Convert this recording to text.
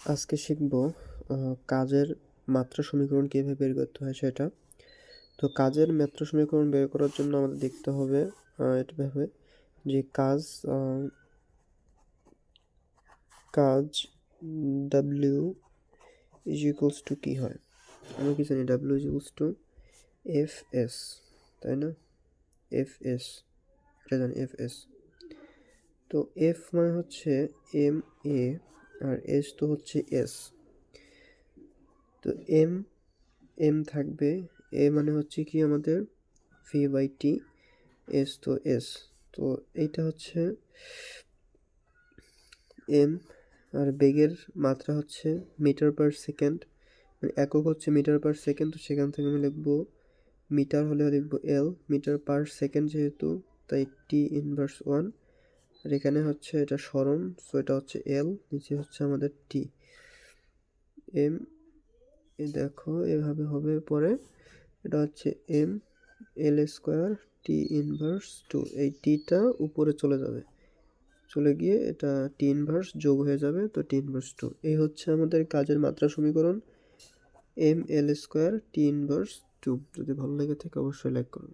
আজকে শিখব কাজের মাত্রা সমীকরণ কীভাবে বের করতে হয় সেটা। তো কাজের মাত্রা সমীকরণ বের করার জন্য আমাদের দেখতে হবে আহ, এটা ভাবে যে কাজ কাজ ডাব্লিউ ইজ ইকুয়ালস টু কী হয়? আমরা কি জানি W is equals to F S তাই না? এফ এস এটা জানি এফ এস তো এফ মানে হচ্ছে এম এ আর এস তো হচ্ছে এস তো এম এম থাকবে এ মানে হচ্ছে কি আমাদের? ভি বাই টি এস তো এস তো এইটা হচ্ছে এম আর বেগের মাত্রা হচ্ছে মিটার পার সেকেন্ড। মানে একক হচ্ছে মিটার পার সেকেন্ড, তো সেখান থেকে আমি লিখব মিটার হলে লিখব এল মিটার পার সেকেন্ড যেহেতু, তাই টি ইনভার্স ওয়ান আর এখানে হচ্ছে এটা স্মরণ সো এটা হচ্ছে এল নিচে হচ্ছে আমাদের টি এম এ দেখো, এভাবে হবে। পরে এটা হচ্ছে M L square T inverse two এই টিটা উপরে চলে যাবে। চলে গিয়ে এটা টি ইনভার্স যোগ হয়ে যাবে, তো টি ইনভার্স টু এই হচ্ছে আমাদের কাজের মাত্রা সমীকরণ। M L square T inverse two যদি ভালো লেগে থাকে, অবশ্যই লাইক করুন